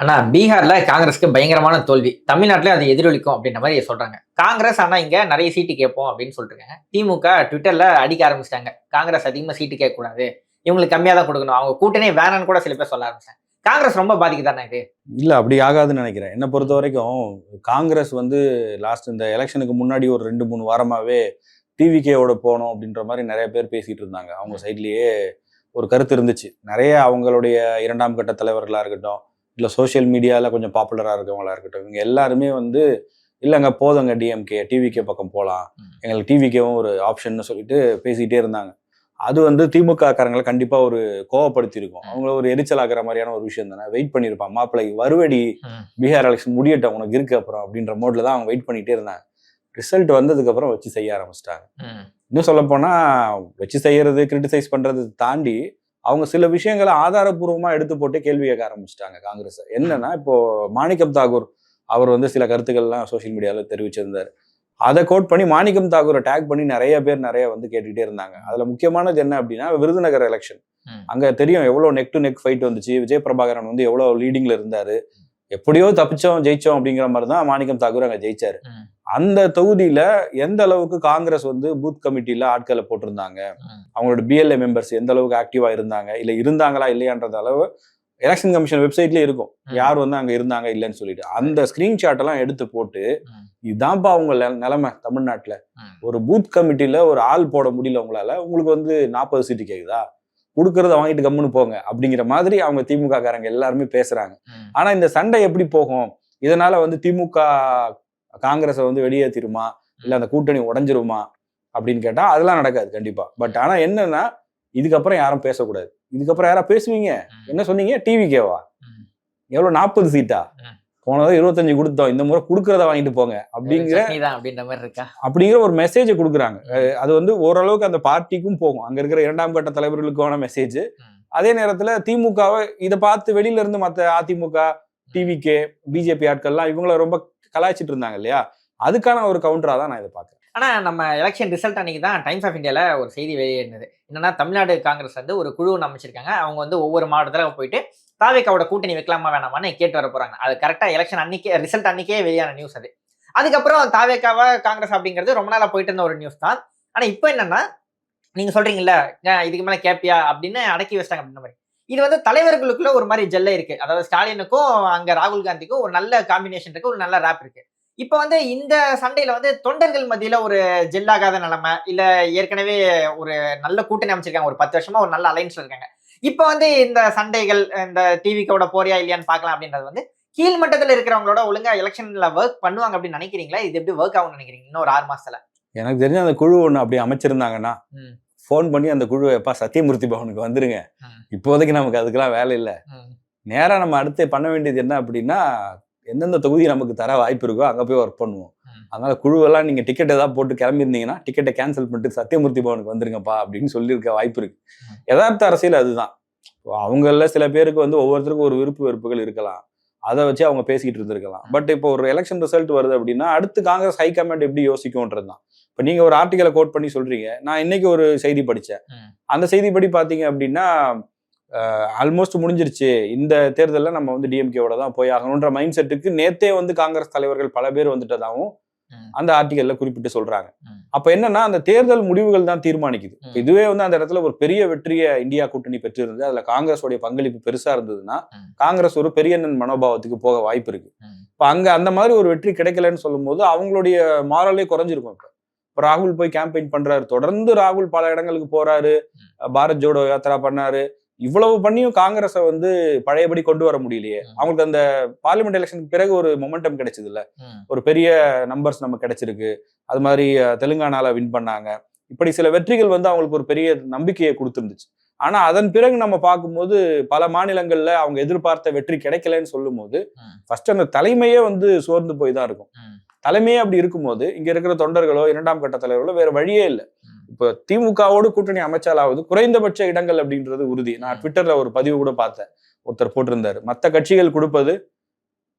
ஆனால் பீகாரில் காங்கிரஸ்க்கு பயங்கரமான தோல்வி. தமிழ்நாட்டில் அது எதிரொலிக்கும் அப்படின்ற மாதிரி சொல்கிறாங்க காங்கிரஸ் ஆனால் இங்கே நிறைய சீட்டு கேட்போம் அப்படின்னு சொல்லிட்டுருங்க திமுக ட்விட்டரில் அடிக்க ஆரம்பிச்சிட்டாங்க. காங்கிரஸ் அதிகமாக சீட்டு கேட்க கூடாது இவங்களுக்கு கம்மியாக தான் கொடுக்கணும். அவங்க கூட்டணி வேணான்னு கூட சில பேர் சொல்ல ஆரம்பிச்சாங்க. காங்கிரஸ் ரொம்ப பாதிக்குதானே இது? இல்லை அப்படி ஆகாதுன்னு நினைக்கிறேன். என்னை பொறுத்த வரைக்கும் காங்கிரஸ் வந்து லாஸ்ட் இந்த எலெக்ஷனுக்கு முன்னாடி ஒரு ரெண்டு மூணு வாரமாகவே டிவிகேவோட போகணும் அப்படின்ற மாதிரி நிறைய பேர் பேசிகிட்டு இருந்தாங்க. அவங்க சைட்லேயே ஒரு கருத்து இருந்துச்சு. நிறைய அவங்களுடைய இரண்டாம் கட்ட தலைவர்களாக இருக்கட்டும் இல்ல சோஷியல் மீடியால கொஞ்சம் பாப்புலரா இருக்கவங்களா இருக்கட்டும். இவங்க எல்லாருமே வந்து இல்லைங்க போதுங்க டிஎம்கே டிவிகே பக்கம் போகலாம். எங்களுக்கு டிவிகேவும் ஒரு ஆப்ஷன்னு சொல்லிட்டு பேசிக்கிட்டே இருந்தாங்க. அது வந்து திமுக காரங்களை கண்டிப்பா ஒரு கோவப்படுத்தி இருக்கும் ம். அவங்கள ஒரு எரிச்சல் ஆக்குற மாதிரியான ஒரு விஷயம் தானே. வெயிட் பண்ணியிருப்பான். மாப்பிள்ளை வருவடி. பீகார் எலெக்ஷன் முடியட்டும். உனக்கு இருக்கு அப்புறம். அப்படின்ற மோட்ல தான் அவங்க வெயிட் பண்ணிட்டே இருந்தாங்க. ரிசல்ட் வந்ததுக்கு அப்புறம் வச்சு செய்ய ஆரம்பிச்சிட்டாங்க. இன்னும் சொல்ல போனா வச்சு செய்யறது கிரிட்டிசைஸ் பண்றது தாண்டி அவங்க சில விஷயங்களை ஆதாரபூர்வமா எடுத்து போட்டு கேள்வி கேட்க ஆரம்பிச்சிட்டாங்க காங்கிரஸ். என்னன்னா இப்போ மாணிக்கம் தாகூர் அவர் வந்து சில கருத்துக்கள்லாம் சோஷியல் மீடியால தெரிவிச்சிருந்தாரு. அதை கோட் பண்ணி மாணிக்கம் தாகூரை டேக் பண்ணி நிறைய பேர் நிறைய வந்து கேட்டுக்கிட்டே இருந்தாங்க. அதுல முக்கியமானது என்ன அப்படின்னா விருதுநகர் எலெக்ஷன். அங்க தெரியும் எவ்வளவு நெக் டு நெக் ஃபைட் வந்துச்சு. விஜய் பிரபாகரன் வந்து எவ்வளவு லீடிங்ல இருந்தாரு. எப்படியோ தப்பிச்சோம் ஜெயிச்சோம் அப்படிங்கிற மாதிரி தான் மாணிக்கம் தாக்கூர் அங்க ஜெயிச்சாரு. அந்த தொகுதியில எந்த அளவுக்கு காங்கிரஸ் வந்து பூத் கமிட்டில ஆட்களை போட்டிருந்தாங்க. அவங்களோட பிஎல்ஏ மெம்பர்ஸ் எந்த அளவுக்கு ஆக்டிவா இருந்தாங்க இல்ல இருந்தாங்களா இல்லையான்றது அளவு எலெக்ஷன் கமிஷன் வெப்சைட்லயே இருக்கும். யார் வந்து அங்க இருந்தாங்க இல்லைன்னு சொல்லிட்டு அந்த ஸ்கிரீன்ஷாட் எல்லாம் எடுத்து போட்டு. இதுதான்ப்பா அவங்க நிலைமை தமிழ்நாட்டுல. ஒரு பூத் கமிட்டில ஒரு ஆள் போட முடியல உங்களால உங்களுக்கு வந்து நாற்பது சீட்டு கேக்குதா கொடுக்கறத வாங்கிட்டு கம்முன்னு போங்க. அப்படிங்கிற மாதிரி அவங்க திமுக காரங்க எல்லாருமே பேசுறாங்க. ஆனா இந்த சண்டை எப்படி போகும்? இதனால வந்து திமுக காங்கிரஸை வந்து வெளியேற்றிருமா இல்ல அந்த கூட்டணி உடைஞ்சிருமா? அப்படின்னு கேட்டா அதெல்லாம் நடக்காது கண்டிப்பா. பட் ஆனா என்னன்னா இதுக்கப்புறம் யாரும் பேசக்கூடாது. இதுக்கப்புறம் யாரா பேசுவீங்க. என்ன சொன்னீங்க? டிவிக்கேவா ம். எவ்வளவு? நாற்பது சீட்டா. போனதை இருபத்தஞ்சு கொடுத்தோம் இந்த முறை கொடுக்கறத வாங்கிட்டு போங்க அப்படிங்கிற அப்படின்ற மாதிரி இருக்கா? அப்படிங்கிற ஒரு மெசேஜை கொடுக்குறாங்க. அது வந்து ஓரளவுக்கு அந்த பார்ட்டிக்கும் போகும். அங்க இருக்கிற இரண்டாம் கட்ட தலைவர்களுக்கான மெசேஜ். அதே நேரத்துல திமுகவை இதை பார்த்து வெளியில இருந்து மத்த அதிமுக டிவிகே பிஜேபி ஆட்கள்லாம் இவங்கள ரொம்ப கலாய்ச்சிட்டு இருந்தாங்க இல்லையா? அதுக்கான ஒரு கவுண்டரா தான் நான் இதை பாக்குறேன் ஆனா நம்ம எலெக்ஷன் ரிசல்ட் அன்னைக்கு தான் டைம்ஸ் ஆஃப் இந்தியால ஒரு செய்தி வெளியேறினது. என்னன்னா தமிழ்நாடு காங்கிரஸ் வந்து ஒரு குழு அமைச்சிருக்காங்க. அவங்க வந்து ஒவ்வொரு மாவட்டத்துல போயிட்டு தாவேக்காவோட கூட்டணி வைக்கலாமா வேணாமான்னு கேட்டு வர போறாங்க. அது கரெக்டா எலெக்ஷன் அன்னைக்கே ரிசல்ட் அன்னைக்கே வெளியான நியூஸ் அது. அதுக்கப்புறம் தாவேக்காவா காங்கிரஸ் அப்படிங்கிறது ரொம்ப நாளா போயிட்டு இருந்த ஒரு நியூஸ் தான். ஆனா இப்போ என்னன்னா நீங்க சொல்றீங்கல்ல இதுக்கு மேல கேப்பியா? அப்படின்னு அடக்கி வச்சிட்டாங்க அப்படின்ற மாதிரி. இது வந்து தலைவர்களுக்குள்ள ஒரு மாதிரி ஜெல்ல இருக்கு. அதாவது ஸ்டாலினுக்கும் அங்க ராகுல் காந்திக்கும் ஒரு நல்ல காம்பினேஷன் இருக்கு ஒரு நல்ல ரேப் இருக்கு. இப்போ வந்து இந்த சண்டையில வந்து தொண்டர்கள் மத்தியில ஒரு ஜெல்லாகாத நிலைமை இல்ல ஏற்கனவே ஒரு நல்ல கூட்டணி அமைச்சிருக்காங்க ஒரு பத்து வருஷமா ஒரு நல்ல அலைன்ஸ்ல இருக்காங்க. இப்போ வந்து இந்த சண்டைகள் இந்த டிவிக்கோட போறியா இல்லையான்னு பார்க்கலாம் அப்படின்றது வந்து கீழ் மட்டத்துல இருக்கிறவங்களோட ஒழுங்கா எலெக்ஷன்ல ஒர்க் பண்ணுவாங்க அப்படின்னு நினைக்கிறீங்களா இது எப்படி ஒர்க் ஆகும்னு நினைக்கிறீங்க இன்னும் ஒரு ஆறு மாசத்துல எனக்கு தெரிஞ்ச அந்த குழு ஒண்ணு அப்படி அமைச்சிருந்தாங்கன்னா. ஃபோன் பண்ணி அந்த குழு எப்பா சத்தியமூர்த்தி பவனுக்கு வந்துருங்க. இப்போதைக்கு நமக்கு அதுக்கெல்லாம் வேலை இல்லை ம். நேரா நம்ம அடுத்து பண்ண வேண்டியது என்ன அப்படின்னா எந்தெந்த தொகுதி நமக்கு தர வாய்ப்பு இருக்கோ அங்க போய் ஒர்க் பண்ணுவோம். அதனால குழுவெல்லாம் நீங்க டிக்கெட் ஏதாவது போட்டு கிளம்பியிருந்தீங்கன்னா டிக்கெட்டை கேன்சல் பண்ணிட்டு சத்தியமூர்த்தி பவனுக்கு வந்துருங்கப்பா அப்படின்னு சொல்லியிருக்க வாய்ப்பு இருக்கு. யதார்த்த அரசியல் அதுதான். அவங்கள சில பேருக்கு வந்து ஒவ்வொருத்தருக்கும் ஒரு விருப்பு வெறுப்புகள் இருக்கலாம். அதை வச்சு அவங்க பேசிக்கிட்டு இருந்திருக்கலாம். பட் இப்போ ஒரு எலெக்ஷன் ரிசல்ட் வருது அப்படின்னா அடுத்து காங்கிரஸ் ஹைகமாண்ட் எப்படி யோசிக்கும்ன்றது தான் இப்போ நீங்க ஒரு ஆர்டிக்கலை கோட் பண்ணி சொல்றீங்க. நான் இன்னைக்கு ஒரு செய்தி படிச்சேன். ம். அந்த செய்திப்படி பாத்தீங்க அப்படின்னா ஆல்மோஸ்ட் முடிஞ்சிருச்சு. இந்த தேர்தலில் நம்ம வந்து டிஎம்கேவோட தான் போய் ஆகணுன்ற மைண்ட் செட்டுக்கு நேத்தே வந்து காங்கிரஸ் தலைவர்கள் பல பேர் வந்துட்டதாகவும். அந்த ஆர்டிகல்ல குறிப்பிட்டு சொல்றாங்க. அப்ப என்னன்னா அந்த தேர்தல் முடிவுகள் தான் தீர்மானிக்குது. இதுவே வந்து அந்த இடத்துல ஒரு பெரிய வெற்றியை இந்தியா கூட்டணி பெற்றிருந்து அதுல காங்கிரஸோடைய பங்களிப்பு பெருசா இருந்ததுன்னா. காங்கிரஸ் ஒரு பெரிய எண்ணன் மனோபாவத்துக்கு போக வாய்ப்பு இருக்கு. இப்ப அங்க அந்த மாதிரி ஒரு வெற்றி கிடைக்கலன்னு சொல்லும்போது அவங்களுடைய மாரலே குறைஞ்சிருக்கும் இப்ப. இப்ப ராகுல் போய் கேம்பெயின் பண்றாரு. தொடர்ந்து ராகுல் பல இடங்களுக்கு போறாரு. பாரத் ஜோடோ யாத்திரா பண்ணாரு. இவ்வளவு பண்ணியும் காங்கிரஸை வந்து பழையபடி கொண்டு வர முடியலையே. அவங்களுக்கு அந்த பார்லிமெண்ட் எலெக்ஷனுக்கு பிறகு ஒரு மொமெண்டம் கிடைச்சது இல்ல. ஒரு பெரிய நம்பர்ஸ் நமக்கு கிடைச்சிருக்கு அது மாதிரி தெலுங்கானால வின் பண்ணாங்க இப்படி சில வெற்றிகள் வந்து அவங்களுக்கு ஒரு பெரிய நம்பிக்கையை கொடுத்துருந்துச்சு ஆனா அதன் பிறகு நம்ம பார்க்கும்போது பல மாநிலங்கள்ல அவங்க எதிர்பார்த்த வெற்றி கிடைக்கலன்னு சொல்லும்போது ம். ஃபர்ஸ்ட் அந்த தலைமையே வந்து சோர்ந்து போய் தான் இருக்கும். தலைமையே அப்படி இருக்கும்போது இங்க இருக்கிற தொண்டர்களோ இரண்டாம் கட்ட தலைவர்களோ வேற வழியே இல்லை. இப்போ திமுகவோடு கூட்டணி அமைச்சாலாவது குறைந்தபட்ச இடங்கள் அப்படின்றது உறுதி நான். ட்விட்டர்ல ஒரு பதிவு கூட பார்த்தேன் ஒருத்தர் போட்டிருந்தாரு மத்த கட்சிகள் கொடுப்பது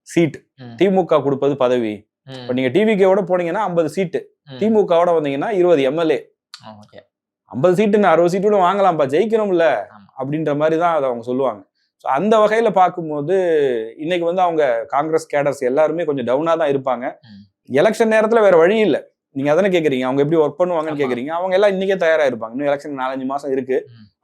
சீட். திமுக கொடுப்பது பதவி. இப்ப நீங்க டிவிகேவோட போனீங்கன்னா ஐம்பது சீட்டு. திமுகவோட வந்தீங்கன்னா இருபது எம்எல்ஏ. ஐம்பது சீட்டு அறுபது சீட்டு கூட வாங்கலாம்ப்பா ஜெயிக்கணும்ல. அப்படின்ற மாதிரி தான் அதை அவங்க சொல்லுவாங்க ஸோ அந்த வகையில பார்க்கும்போது இன்னைக்கு வந்து அவங்க காங்கிரஸ் கேடர்ஸ் எல்லாருமே கொஞ்சம் டவுனா தான் இருப்பாங்க. எலெக்ஷன் நேரத்துல வேற வழி இல்லை நீங்க அதானே கேக்குறீங்க? அவங்க எப்படி ஒர்க் பண்ணுவாங்கன்னு. கேக்குறீங்க? அவங்க எல்லாம் இன்னைக்கே தயாரா இருப்பாங்க இன்னும் எலெக்ஷன் நாலஞ்சு மாசம் இருக்கு.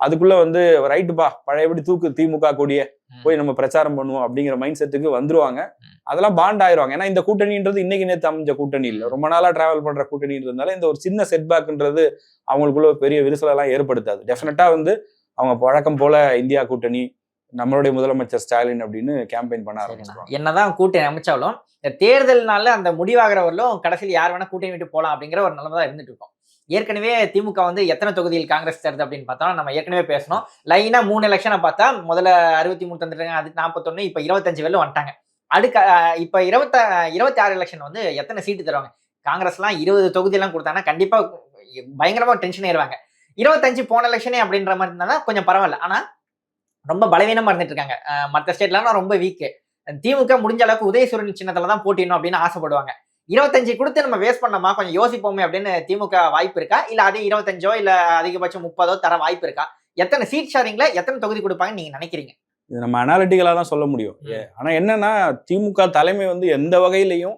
அதுக்குள்ள வந்து ரைட்டுப்பா பழையபடி தூக்கு திமுக கொடிய. போய் நம்ம பிரச்சாரம் பண்ணுவோம் அப்படிங்கிற மைண்ட் செட்டுக்கு வந்துருவாங்க. அதெல்லாம் பாண்ட் ஆயிருவாங்க. ஏன்னா இந்த கூட்டணின்றது இன்னைக்கு நேத்து அமைஞ்ச கூட்டணி இல்லை. ரொம்ப நாளா டிராவல் பண்ற கூட்டணின்றதுனால இந்த ஒரு சின்ன செட்பேக்ன்றது அவங்களுக்குள்ள பெரிய விரிசலெல்லாம் ஏற்படுத்தாது. டெஃபினட்டா வந்து அவங்க வழக்கம் போல இந்தியா கூட்டணி நம்மளுடைய முதலமைச்சர் ஸ்டாலின் அப்படின்னு கேம்பெயின் பண்ண சரிண்ணா. ஆரம்பிச்சிருவாங்க. என்னதான் கூட்டணி அமைச்சாலும் தேர்தல்னால அந்த முடிவாகிற வரலும் கடைசியில் யார் வேணா கூட்டணி விட்டு போலாம் அப்படிங்கிற ஒரு நிலைமை தான் இருந்துட்டு இருக்கும். ஏற்கனவே திமுக வந்து எத்தனை தொகுதியில் காங்கிரஸ் தருது அப்படின்னு பார்த்தோம்னா நம்ம ஏற்கனவே பேசணும். லைனா மூணு எலெக்ஷனை பார்த்தா முதல்ல அறுபத்தி மூணு தந்துட்டாங்க அது நாற்பத்தொன்னு இப்போ இருபத்தஞ்சு வெளில வந்துட்டாங்க. அடுக்க இப்ப இருபத்த இருபத்தி ஆறு எலெக்ஷன் வந்து எத்தனை சீட்டு தருவாங்க? காங்கிரஸ்லாம் இருபது தொகுதியெல்லாம் கொடுத்தாங்கன்னா கண்டிப்பா பயங்கரமா டென்ஷன் ஏறுவாங்க இருபத்தஞ்சு போன எலெக்ஷனே அப்படின்ற மாதிரி இருந்தா கொஞ்சம் பரவாயில்ல. ஆனா ரொம்ப பலவீனமா இருந்துட்டு இருக்காங்க. மத்த ஸ்டேட்லாம் ரொம்ப வீக்கு திமுக முடிஞ்ச அளவுக்கு உதயசூரன் சின்னத்துல தான் போட்டிடணும் அப்படின்னு ஆசைப்படுவாங்க. இருபத்தஞ்சு கொடுத்து நம்ம வேஸ்ட் பண்ணோமா? கொஞ்சம் யோசிப்போமே அப்படின்னு திமுக வாய்ப்பு இருக்கா? இல்ல அதே இருபத்தஞ்சோ இல்ல அதிகபட்சம் முப்பதோ தர வாய்ப்பு இருக்கா? எத்தனை சீட் ஷேரிங்ல எத்தனை தொகுதி கொடுப்பாங்கன்னு நீங்க நினைக்கிறீங்க? இது நம்ம அனாலிட்டிக்கலா தான் சொல்ல முடியும். ஆனா என்னன்னா திமுக தலைமை வந்து எந்த வகையிலையும்.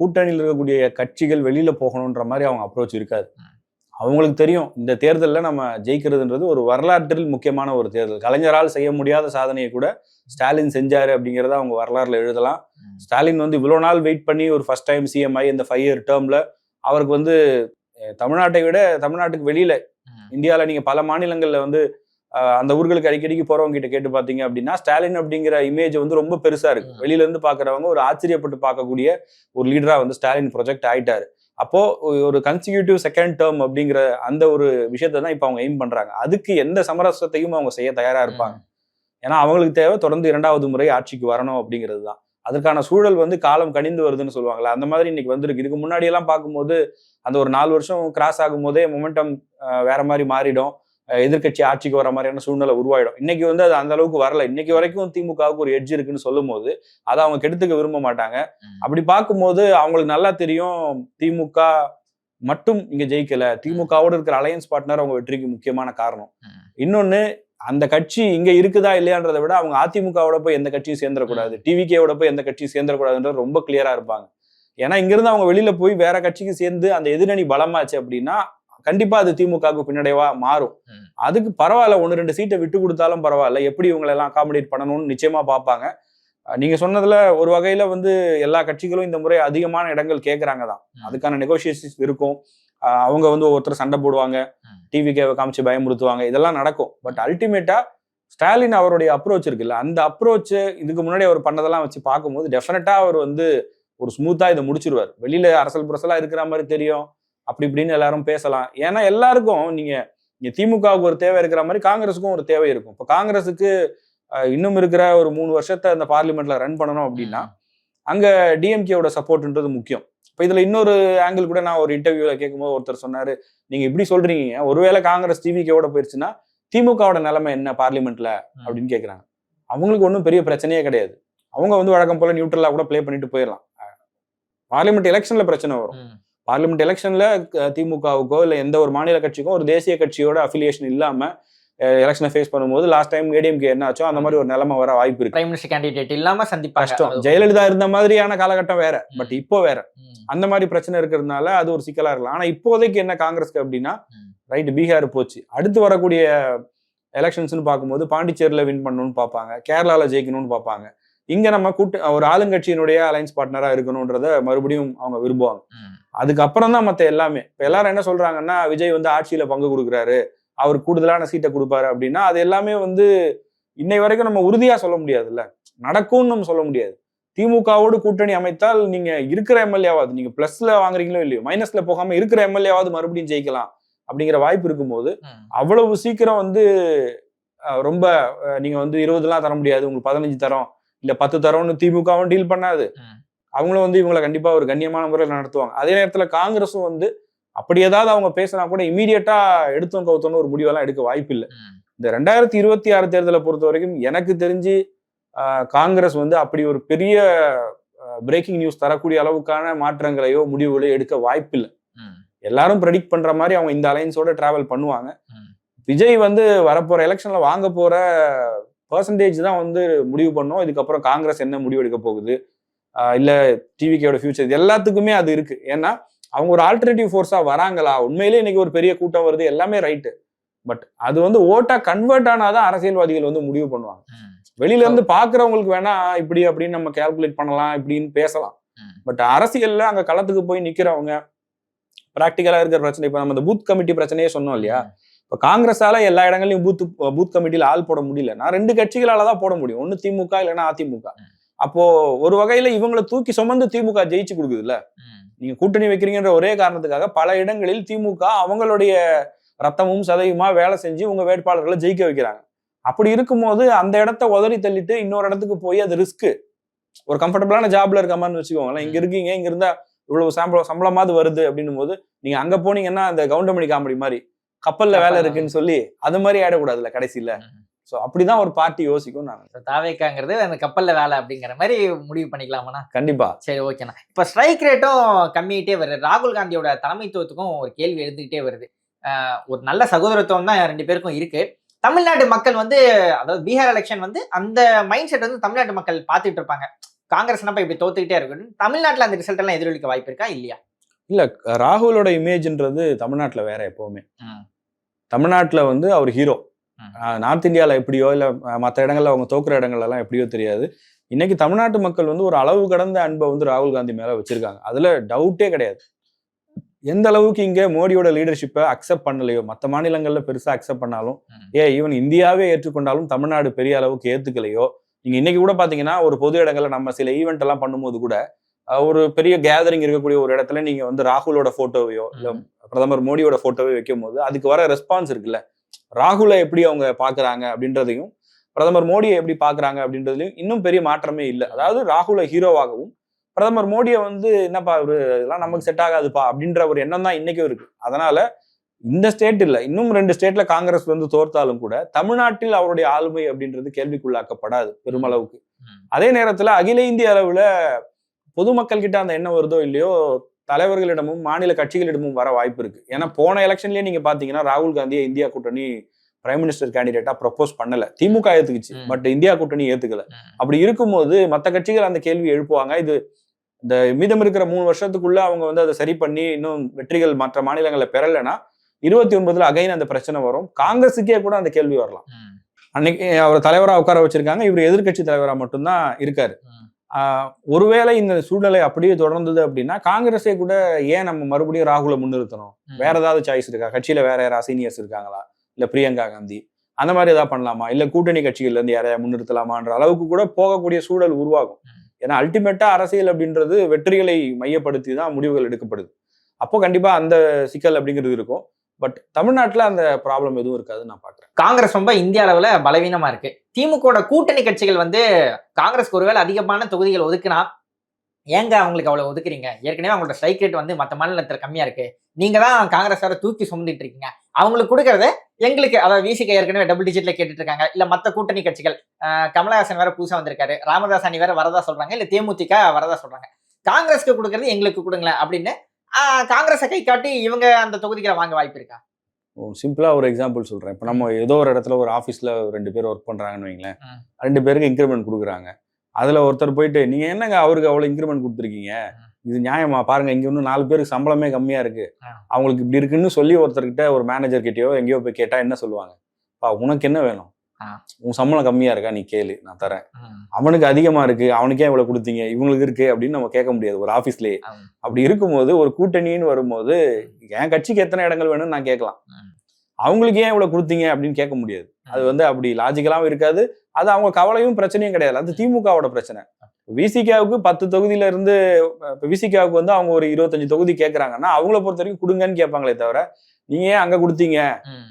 கூட்டணியில் இருக்கக்கூடிய கட்சிகள் வெளியில போகணுன்ற மாதிரி அவங்க அப்ரோச் இருக்காது. அவங்களுக்கு தெரியும். இந்த தேர்தலில் நம்ம ஜெயிக்கிறதுன்றது ஒரு வரலாற்றில் முக்கியமான ஒரு தேர்தல். கலைஞரால் செய்ய முடியாத சாதனையை கூட ஸ்டாலின் செஞ்சாரு அப்படிங்கிறத அவங்க வரலாறுல எழுதலாம். ஸ்டாலின் வந்து இவ்வளோ நாள் வெயிட் பண்ணி ஒரு ஃபர்ஸ்ட் டைம் சிஎம் ஆகி இந்த ஃபைவ் இயர் டேர்ம்ல அவருக்கு வந்து தமிழ்நாட்டை விட தமிழ்நாட்டுக்கு வெளியில இந்தியாவில் நீங்க பல மாநிலங்கள்ல வந்து அந்த ஊர்களுக்கு அடிக்கடிக்கு போறவங்க கிட்ட கேட்டு பார்த்தீங்க அப்படின்னா ஸ்டாலின் அப்படிங்கிற இமேஜ் வந்து ரொம்ப பெருசா இருக்கு. வெளியில இருந்து பாக்குறவங்க ஒரு ஆச்சரியப்பட்டு பார்க்கக்கூடிய ஒரு லீடரா வந்து ஸ்டாலின் ப்ரொஜெக்ட் ஆயிட்டாரு. அப்போ ஒரு கன்சிக்யூட்டிவ் செகண்ட் டேர்ம் அப்படிங்கிற அந்த ஒரு விஷயத்தை தான் இப்போ அவங்க எய்ம் பண்றாங்க. அதுக்கு எந்த சமரசத்தையும் அவங்க செய்ய தயாரா இருப்பாங்க. ஏன்னா அவங்களுக்கு தேவை தொடர்ந்து இரண்டாவது முறை ஆட்சிக்கு வரணும் அப்படிங்கிறது தான். அதற்கான சூழல் வந்து காலம் கனிந்து வருதுன்னு சொல்லுவாங்கல்ல அந்த மாதிரி இன்னைக்கு வந்திருக்கு. இதுக்கு முன்னாடி எல்லாம் பார்க்கும்போது அந்த ஒரு நாலு வருஷம் கிராஸ் ஆகும் போதே மொமெண்டம் வேற மாதிரி மாறிடும். அஹ் எதிர்க்கட்சி ஆட்சிக்கு வர மாதிரியான சூழ்நிலை உருவாயிடும். இன்னைக்கு வந்து அது அந்த அளவுக்கு வரல. இன்னைக்கு வரைக்கும் திமுகவுக்கு ஒரு எட்ஜ் இருக்குன்னு சொல்லும் போது அதை அவங்க கெடுத்துக்க விரும்ப மாட்டாங்க. அப்படி பார்க்கும்போது அவங்களுக்கு நல்லா தெரியும் திமுக மட்டும் இங்க ஜெயிக்கல. திமுகவோட இருக்கிற அலையன்ஸ் பார்ட்னர் அவங்க வெற்றிக்கு முக்கியமான காரணம். இன்னொன்னு அந்த கட்சி இங்க இருக்குதா இல்லையான்றதை விட அவங்க அதிமுகவோட போய் எந்த கட்சியும் சேர்ந்துடக்கூடாது. டிவிகேவோட போய் எந்த கட்சியும் சேர்ந்துடக்கூடாதுன்றது ரொம்ப கிளியரா இருப்பாங்க. ஏன்னா இங்கிருந்து அவங்க வெளியில போய் வேற கட்சிக்கு சேர்ந்து அந்த எதிரணி பலமாச்சு அப்படின்னா கண்டிப்பா அது திமுகவுக்கு பின்னடைவா மாறும். அதுக்கு பரவாயில்ல ஒன்று ரெண்டு சீட்டை விட்டு கொடுத்தாலும் பரவாயில்ல. எப்படி இவங்களை எல்லாம் அகாமடேட் பண்ணணும்னு நிச்சயமா பார்ப்பாங்க. நீங்க சொன்னதுல ஒரு வகையில வந்து எல்லா கட்சிகளும் இந்த முறை அதிகமான இடங்கள் கேட்கறாங்க தான். அதுக்கான நெகோசியேஷன்ஸ் இருக்கும். அவங்க வந்து ஒவ்வொருத்தர் சண்டை போடுவாங்க. ம். டிவிக்கேவை காமிச்சு பயமுறுத்துவாங்க. இதெல்லாம் நடக்கும். பட் அல்டிமேட்டா ஸ்டாலின் அவருடைய அப்ரோச் இருக்குல்ல அந்த அப்ரோச் இதுக்கு முன்னாடி அவர் பண்ணதெல்லாம் வச்சு பார்க்கும்போது டெஃபினட்டா அவர் வந்து ஒரு ஸ்மூத்தா இதை முடிச்சிருவார். வெளியில அரசல் புரசலா இருக்கிற மாதிரி தெரியும். அப்படி இப்படின்னு எல்லாரும் பேசலாம். ஏன்னா எல்லாருக்கும் நீங்க இங்க திமுகவுக்கு ஒரு தேவை இருக்கிற மாதிரி காங்கிரஸுக்கும் ஒரு தேவை இருக்கும். இப்போ காங்கிரஸுக்கு இன்னும் இருக்கிற ஒரு மூணு வருஷத்தை அந்த பார்லிமெண்ட்ல ரன் பண்ணணும் அப்படின்னா அங்க டிஎம்கேவோட சப்போர்ட்ன்றது முக்கியம். இப்போ இதுல இன்னொரு ஆங்கிள் கூட நான் ஒரு இன்டர்வியூல கேட்கும்போது ஒருத்தர் சொன்னாரு நீங்க இப்படி சொல்றீங்க. ஒருவேளை காங்கிரஸ் டிவிகேவோட போயிருச்சுன்னா திமுகவோட நிலைமை என்ன பார்லிமெண்ட்ல? அப்படின்னு கேக்குறாங்க. அவங்களுக்கு ஒன்றும் பெரிய பிரச்சனையே கிடையாது. அவங்க வந்து வழக்கம் போல நியூட்ரலா கூட ப்ளே பண்ணிட்டு போயிடலாம் பார்லிமெண்ட் எலெக்ஷன்ல பிரச்சனை வரும். பார்லிமெண்ட் எலெக்ஷன்ல திமுகவுக்கோ இல்ல எந்த ஒரு மாநில கட்சிக்கும் ஒரு தேசிய கட்சியோட அஃபிலியேஷன் இல்லாம எலெக்ஷனை ஃபேஸ் பண்ணும்போது லாஸ்ட் டைம் ஏடிஎம்கே என்ன ஆச்சோ அந்த மாதிரி ஒரு நிலைமை வர வாய்ப்பு இருக்கு. பிரைம் மினிஸ்டர் கேண்டிடேட் இல்லாம சந்திப்பாங்க. கஷ்டம். ஜெயலலிதா இருந்த மாதிரியான காலகட்டம் வேற. பட். இப்போ வேற. அந்த மாதிரி பிரச்சனை இருக்கிறதுனால அது ஒரு சிக்கலா இருக்கலாம். ஆனா இப்போதைக்கு என்ன காங்கிரஸ்க்கு அப்படின்னா. ரைட் பீகார் போச்சு. அடுத்து வரக்கூடிய எலெக்ஷன்ஸ்னு பார்க்கும்போது பாண்டிச்சேரியில வின் பண்ணணும்னு பார்ப்பாங்க. கேரளால ஜெயிக்கணும்னு பார்ப்பாங்க. இங்க நம்ம கூட்டு ஒரு ஆளுங்கட்சியினுடைய அலைன்ஸ் பார்ட்னரா இருக்கணும்ன்றத மறுபடியும் அவங்க விரும்புவாங்க. அதுக்கப்புறம் தான் மத்த எல்லாமே. இப்ப எல்லாரும் என்ன சொல்றாங்கன்னா விஜய் வந்து ஆட்சியில பங்கு கொடுக்குறாரு. அவர் கூடுதலான சீட்டை கொடுப்பாரு அப்படின்னா அது எல்லாமே வந்து இன்னை வரைக்கும் நம்ம உறுதியா சொல்ல முடியாதுல்ல. நடக்கும்னு நம்ம சொல்ல முடியாது. திமுகவோடு கூட்டணி அமைத்தால் நீங்க இருக்கிற எம்எல்ஏவாது நீங்க பிளஸ்ல வாங்குறீங்களோ இல்லையோ மைனஸ்ல போகாம இருக்கிற எம்எல்ஏவாவது மறுபடியும் ஜெயிக்கலாம் அப்படிங்கிற வாய்ப்பு இருக்கும்போது. அவ்வளவு சீக்கிரம் வந்து ரொம்ப நீங்க வந்து இருபதுலாம் தர முடியாது உங்களுக்கு பதினஞ்சு தரோம் இல்ல பத்து தரோம்னு திமுகவும் டீல் பண்ணாது. அவங்களும் வந்து இவங்களை கண்டிப்பா ஒரு கண்ணியமான முறையில் நடத்துவாங்க அதே நேரத்துல காங்கிரஸும் வந்து அப்படி ஏதாவது அவங்க பேசினா கூட இமீடியட்டா எடுத்தோம் கவுத்தோன்னு ஒரு முடிவெல்லாம் எடுக்க வாய்ப்பு இல்லை. இந்த ரெண்டாயிரத்தி இருபத்தி ஆறு தேர்தலை பொறுத்த வரைக்கும் எனக்கு தெரிஞ்சு காங்கிரஸ் வந்து அப்படி ஒரு பெரிய பிரேக்கிங் நியூஸ் தரக்கூடிய அளவுக்கான மாற்றங்களையோ முடிவுகளையோ எடுக்க வாய்ப்பில்லை. எல்லாரும் ப்ரெடிக்ட் பண்ற மாதிரி அவங்க இந்த அலைன்ஸோட டிராவல் பண்ணுவாங்க. விஜய் வந்து வரப்போற எலெக்ஷன்ல வாங்க போற பர்சன்டேஜ் தான் வந்து முடிவு பண்ணோம். இதுக்கப்புறம் காங்கிரஸ் என்ன முடிவு எடுக்க போகுது? இல்ல டிவிக்கோட ஃபியூச்சர் இது எல்லாத்துக்குமே அது இருக்கு. ஏன்னா அவங்க ஒரு ஆல்டர்னேட்டிவ் ஃபோர்ஸா வராங்களா? உண்மையிலேயே இன்னைக்கு ஒரு பெரிய கூட்டம் வருது. எல்லாமே ரைட்டு பட் அது வந்து ஓட்டா கன்வெர்ட் ஆனாதான் அரசியல்வாதிகள் வந்து முடிவு பண்ணுவாங்க. வெளியில இருந்து பாக்குறவங்களுக்கு வேணா இப்படி அப்படின்னு நம்ம கால்குலேட் பண்ணலாம் இப்படின்னு பேசலாம். பட் அரசியல்ல அங்க களத்துக்கு போய் நிக்கிறவங்க பிராக்டிக்கலா இருக்கிற பிரச்சனை இப்ப நம்ம இந்த பூத் கமிட்டி பிரச்சனையே சொன்னோம் இல்லையா? இப்ப காங்கிரஸால எல்லா இடங்களையும் பூத் பூத் கமிட்டியில ஆள் போட முடியல நான் ரெண்டு கட்சிகளால தான் போட முடியும். ஒன்னு திமுக இல்லைன்னா அதிமுக. அப்போ ஒரு வகையில இவங்களை தூக்கி சுமந்து திமுக ஜெயிச்சு கொடுக்குதுல்ல. நீங்க கூட்டணி வைக்கிறீங்கன்ற ஒரே காரணத்துக்காக பல இடங்களில் திமுக அவங்களுடைய ரத்தமும் சதையுமா வேலை செஞ்சு உங்க வேட்பாளர்களை ஜெயிக்க வைக்கிறாங்க. அப்படி இருக்கும்போது அந்த இடத்த உதறி தள்ளிட்டு இன்னொரு இடத்துக்கு போய் அது ரிஸ்க் ஒரு கம்ஃபர்டபுளான ஜாப்ல இருக்க மாதிரி வச்சுக்கோங்களேன். இங்க இருக்கீங்க இங்க இருந்தா இவ்வளவு சம்பளம் சம்பளமாவது வருது அப்படின்னும் போது நீங்க அங்க போனீங்கன்னா அந்த கவுண்டமணி காமெடி மாதிரி கப்பல்ல வேலை. இருக்குன்னு சொல்லி அது மாதிரி ஆயிடக்கூடாதுல்ல கடைசியில. சோ அப்படிதான் ஒரு பார்ட்டி யோசிக்கும் நான் So, தாவேக்காங்கிறது அந்த கப்பல்ல வேலை அப்படிங்கிற மாதிரி முடிவு பண்ணிக்கலாமாண்ணா? கண்டிப்பா. சரி ஓகேண்ணா. இப்ப ஸ்ட்ரைக் ரேட்டும் கம்மியிட்டே வருது. ராகுல் காந்தியோட தலைமைத்துவத்துக்கும் ஒரு கேள்வி எழுந்துகிட்டே வருது. ஒரு நல்ல சகோதரத்துவம் தான் ரெண்டு பேருக்கும் இருக்கு. தமிழ்நாடு மக்கள் வந்து அதாவது பீகார் எலெக்ஷன் வந்து அந்த மைண்ட் செட் வந்து தமிழ்நாட்டு மக்கள் பார்த்துட்டு இருப்பாங்க. காங்கிரஸ் என்னப்பா இப்படி தோத்துக்கிட்டே இருக்கு தமிழ்நாட்டுல அந்த ரிசல்ட் எல்லாம் எதிரொலிக்க வாய்ப்பு இருக்கா? இல்லையா? இல்ல ராகுலோட இமேஜ்ன்றது தமிழ்நாட்டுல வேற எப்பவுமே. தமிழ்நாட்டுல வந்து அவர் ஹீரோ. நார்த் இந்தியால எப்படியோ இல்ல மற்ற இடங்கள்ல அவங்க தோக்குற இடங்கள்ல எல்லாம் எப்படியோ தெரியாது இன்னைக்கு தமிழ்நாட்டு மக்கள் வந்து ஒரு அளவு கடந்த அன்பை வந்து ராகுல் காந்தி மேல வச்சிருக்காங்க அதுல டவுட்டே கிடையாது எந்த அளவுக்கு இங்க மோடியோட லீடர்ஷிப்பை அக்செப்ட் பண்ணலையோ மற்ற மாநிலங்கள்ல பெருசா அக்செப்ட் பண்ணாலும். ஏ ஈவன் இந்தியாவே ஏற்றுக்கொண்டாலும் தமிழ்நாடு பெரிய அளவுக்கு ஏத்துக்கலையோ நீங்க இன்னைக்கு கூட பாத்தீங்கன்னா ஒரு பொது இடங்கள்ல நம்ம சில ஈவெண்ட் எல்லாம் பண்ணும்போது கூட ஒரு பெரிய கேதரிங் இருக்கக்கூடிய ஒரு இடத்துல நீங்க வந்து ராகுலோட போட்டோவையோ இல்ல. பிரதமர் மோடியோட போட்டோவை வைக்கும் போது அதுக்கு வர ரெஸ்பான்ஸ் இருக்குல்ல ராகுலை எப்படி அவங்க பாக்குறாங்க அப்படின்றதையும் பிரதமர் மோடியை எப்படி பாக்குறாங்க அப்படின்றதுலயும் இன்னும் பெரிய மாற்றமே இல்லை அதாவது ராகுலை ஹீரோவாகவும் பிரதமர் மோடியை வந்து என்னப்பா ஒரு இதெல்லாம் நமக்கு செட் ஆகாதுப்பா அப்படின்ற ஒரு எண்ணம் தான் இன்னைக்கும் இருக்கு அதனால இந்த ஸ்டேட் இல்ல இன்னும் ரெண்டு ஸ்டேட்ல காங்கிரஸ் வந்து தோர்த்தாலும் கூட தமிழ்நாட்டில் அவருடைய ஆளுமை அப்படின்றது கேள்விக்குள்ளாக்கப்படாது பெருமளவுக்கு. அதே நேரத்துல அகில இந்திய அளவுல பொதுமக்கள் கிட்ட அந்த எண்ணம் வருதோ இல்லையோ தலைவர்களிடமும் மாநில கட்சிகளிடமும் வர வாய்ப்பு இருக்கு. ஏன்னா போன எலெக்ஷன்லயே நீங்க பாத்தீங்கன்னா ராகுல் காந்தியை இந்தியா கூட்டணி பிரைம் மினிஸ்டர் கேண்டிடேட்டா ப்ரப்போஸ் பண்ணல. திமுக ஏத்துக்குச்சு. பட் இந்தியா கூட்டணி ஏத்துக்கல. அப்படி இருக்கும்போது மற்ற கட்சிகள் அந்த கேள்வி எழுப்புவாங்க. இது இந்த மீதம் இருக்கிற மூணு வருஷத்துக்குள்ள அவங்க வந்து அதை சரி பண்ணி இன்னும் வெற்றிகள் மற்ற மாநிலங்களில் பெறலைன்னா இருபத்தி ஒன்பதுல அகைன் அந்த பிரச்சனை வரும். காங்கிரஸுக்கே கூட அந்த கேள்வி வரலாம். அன்னைக்கு அவர் தலைவரா உட்கார வச்சிருக்காங்க. இவர் எதிர்க்கட்சி தலைவரா மட்டும்தான் இருக்காரு. ஒருவேளை இந்த சூழ்நிலை அப்படியே தொடர்ந்தது அப்படின்னா காங்கிரஸே கூட ஏன் நம்ம மறுபடியும் ராகுலை முன்னிறுத்தணும். வேற ஏதாவது சாய்ஸ் இருக்கா? கட்சியில வேற யாராவது சீனியர்ஸ் இருக்காங்களா? இல்ல பிரியங்கா காந்தி. அந்த மாதிரி ஏதாவது பண்ணலாமா? இல்ல கூட்டணி கட்சிகள்ல இருந்து யாரையா முன்னிறுத்தலாமான்ற அளவுக்கு கூட போகக்கூடிய சூழல் உருவாகும். ஏன்னா அல்டிமேட்டா அரசியல் அப்படின்றது வெற்றிகளை மையப்படுத்தி தான் முடிவுகள் எடுக்கப்படுது. அப்போ கண்டிப்பா அந்த சிக்கல் அப்படிங்கிறது இருக்கும். பட் தமிழ்நாட்டில் அந்த ப்ராப்ளம் எதுவும் இருக்காதுன்னு நான் பார்க்குறேன். காங்கிரஸ் ரொம்ப இந்திய அளவில் பலவீனமாக இருக்கு. திமுக கூட்டணி கட்சிகள் வந்து காங்கிரஸ்க்கு ஒருவேளை அதிகமான தொகுதிகள் ஒதுக்குனா ஏங்க அவங்களுக்கு அவ்வளோ ஒதுக்குறீங்க? ஏற்கனவே அவங்களோட ஸ்ட்ரைக் ரேட் வந்து மற்ற மாநிலத்தில் கம்மியாக இருக்கு. நீங்கள் தான் காங்கிரஸ் வேற தூக்கி சுமந்துட்டு இருக்கீங்க. அவங்களுக்கு கொடுக்கறத எங்களுக்கு அதாவது விசிக ஏற்கனவே டபுள் டிஜிட்ல கேட்டுட்டு இருக்காங்க. இல்ல மற்ற கூட்டணி கட்சிகள் கமலஹாசன் வேற புதுசா வந்திருக்காரு. ராமதாஸ் அணி வேற வரதா சொல்றாங்க. இல்ல தேமுதிக வரதா சொல்றாங்க. காங்கிரஸ்க்கு கொடுக்கறது எங்களுக்கு கொடுங்களேன் அப்படின்னு காங்கிரஸை கை காட்டி இவங்க அந்த தொகுதிகளை வாங்க வாய்ப்பு இருக்கா சிம்பிளா ஒரு எக்ஸாம்பிள் சொல்றேன் இப்போ நம்ம ஏதோ ஒரு இடத்துல ஒரு ஆஃபீஸ்ல ரெண்டு பேர் ஒர்க் பண்றாங்கன்னு வைங்களேன். ரெண்டு பேருக்கு இன்க்ரிமெண்ட் கொடுக்குறாங்க அதுல ஒருத்தர் போயிட்டு நீங்க என்னங்க அவருக்கு அவ்வளவு இன்க்ரிமெண்ட் கொடுத்துருக்கீங்க. இது நியாயமா பாருங்க இங்க இன்னும் நாலு பேருக்கு சம்பளமே கம்மியா இருக்கு ஆ. அவங்களுக்கு இப்படி இருக்குன்னு சொல்லி ஒருத்தர்கிட்ட ஒரு மேனேஜர் கிட்டயோ எங்கேயோ போய் கேட்டா என்ன சொல்லுவாங்க பா உனக்கு என்ன வேணும். உன் சம்பளம் கம்மியா இருக்கா? நீ கேளு நான் தரேன். அவனுக்கு அதிகமா இருக்கு அவனுக்கே இவ்வளவு கொடுத்தீங்க? இவங்களுக்கு இருக்கு அப்படின்னு நம்ம கேட்க முடியாது ஒரு ஆபீஸ்லயே. அப்படி இருக்கும்போது ஒரு கூட்டணின்னு வரும்போது என் கட்சிக்கு எத்தனை இடங்கள் வேணும்னு நான் கேட்கலாம். அவங்களுக்கு ஏன் இவ்வளவு கொடுத்தீங்க அப்படின்னு கேட்க முடியாது. அது வந்து அப்படி லாஜிக்கலாவும் இருக்காது. அது அவங்க கவலையும் பிரச்சனையும் கிடையாது. அது திமுகவோட பிரச்சனை. விசிகாவுக்கு பத்து தொகுதியில இருந்து விசிகாவுக்கு வந்து அவங்க ஒரு இருபத்தஞ்சு தொகுதி கேட்கறாங்கன்னா அவங்கள பொறுத்த வரைக்கும் கொடுங்கன்னு கேட்பாங்களே தவிர நீங்க ஏன் அங்க கொடுத்தீங்க.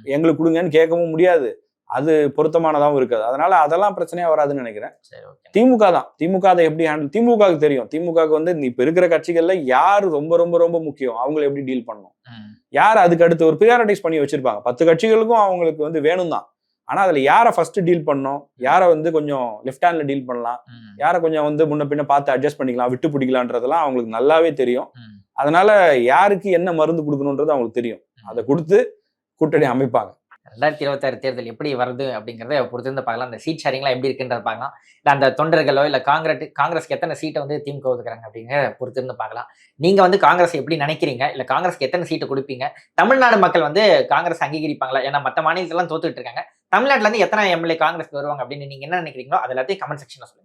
எங்களுக்கு கொடுங்கன்னு கேட்கவும் முடியாது. அது பொருத்தமானதாகவும் இருக்காது. அதனால அதெல்லாம் பிரச்சனையா வராதுன்னு நினைக்கிறேன். சரி ஓகே. திமுக தான். திமுக அதை எப்படி ஹேண்டில் திமுகவுக்கு தெரியும். திமுகவுக்கு வந்து இப்ப இருக்கிற கட்சிகள்ல யாரு ரொம்ப ரொம்ப ரொம்ப முக்கியம்? அவங்கள எப்படி டீல் பண்ணணும்? ம். யார் அதுக்கு அடுத்து ஒரு ப்ரியாரிட்டைஸ் பண்ணி வச்சிருப்பாங்க? பத்து கட்சிகளுக்கும் அவங்களுக்கு வந்து வேணும் தான். ஆனா அதுல யாரை ஃபர்ஸ்ட் டீல் பண்ணணும்? யாரை வந்து கொஞ்சம் லெஃப்ட் ஹேண்ட்ல டீல் பண்ணலாம். யாரை கொஞ்சம் வந்து முன்ன பின்ன பார்த்து அட்ஜஸ்ட் பண்ணிக்கலாம்? விட்டு பிடிக்கலான்றதெல்லாம் அவங்களுக்கு நல்லாவே தெரியும். அதனால யாருக்கு என்ன மருந்து கொடுக்கணுன்றது அவங்களுக்கு தெரியும். அதை கொடுத்து கூட்டணி அமைப்பாங்க. ரெண்டாயிரத்தி இருபத்தாறு தேர்தல் எப்படி வருது அப்படிங்கறத பொறுத்திருந்து பார்க்கலாம். அந்த சீட் ஷேரிங்லாம் எப்படி இருக்குன்றத பார்க்கலாம். இல்லை அந்த தொண்டர்களோ இல்லை காங்கிரஸ் காங்கிரஸ்க்கு எத்தனை சீட்டை வந்து திமுக ஒதுக்குறாங்க அப்படிங்கிறத பொறுத்திருந்து பார்க்கலாம். நீங்க வந்து காங்கிரஸ் எப்படி நினைக்கிறீங்க? இல்லை காங்கிரஸ்க்கு எத்தனை சீட்டு கொடுப்பீங்க? தமிழ்நாடு மக்கள் வந்து காங்கிரஸ் அங்கீகரிப்பாங்களா? ஏன்னா மற்ற மாநிலத்திலாம் தோத்துட்டு இருக்காங்க. தமிழ்நாட்டுல இருந்து எத்தனை எம்எல்ஏ காங்கிரஸ்க்கு வருவாங்க அப்படின்னு நீங்க என்ன நினைக்கிறீங்களோ அது எல்லாத்தையும் கமெண்ட் செக்ஷன்ல சொல்லுங்க.